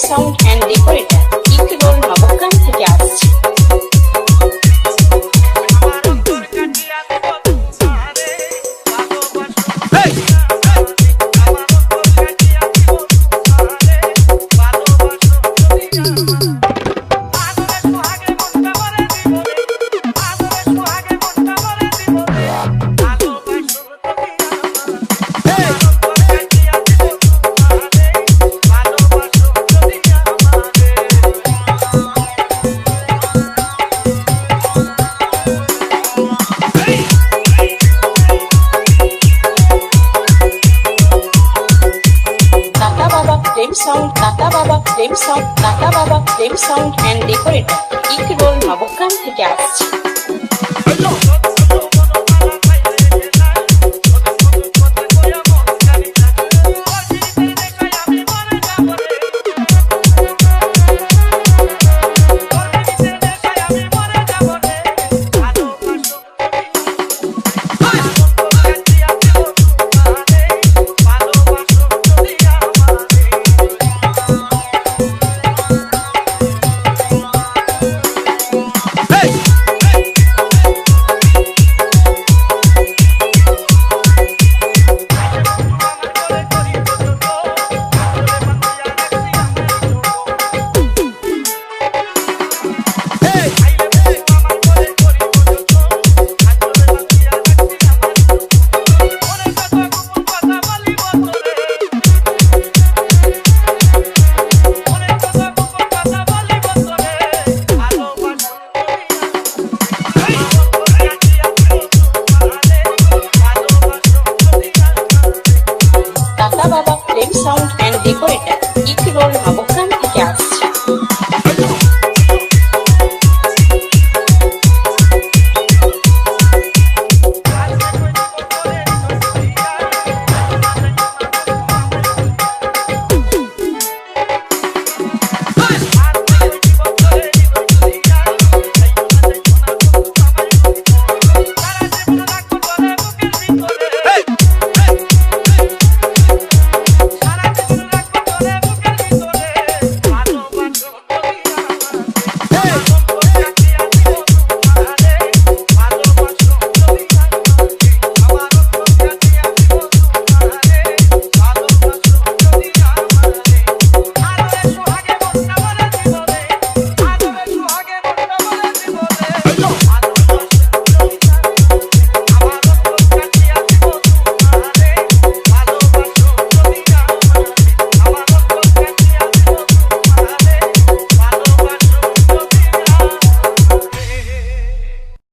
sound and decorator ইকরোল নবগ্রাম থেকে আসছে সাউন্ড কাকা বাবা ফ্লেম সাউন্ড কাকা বাবা ফ্লেম সাউন্ড অ্যান্ড ডেকোরেটর ইকরোল নবগ্রাম থেকে আসছে ಡೆಕೋರೇಟರ್ ಈ ಕಿರೋಳ್ ನವಕಂತಿಗೆ ಆಸ್ತ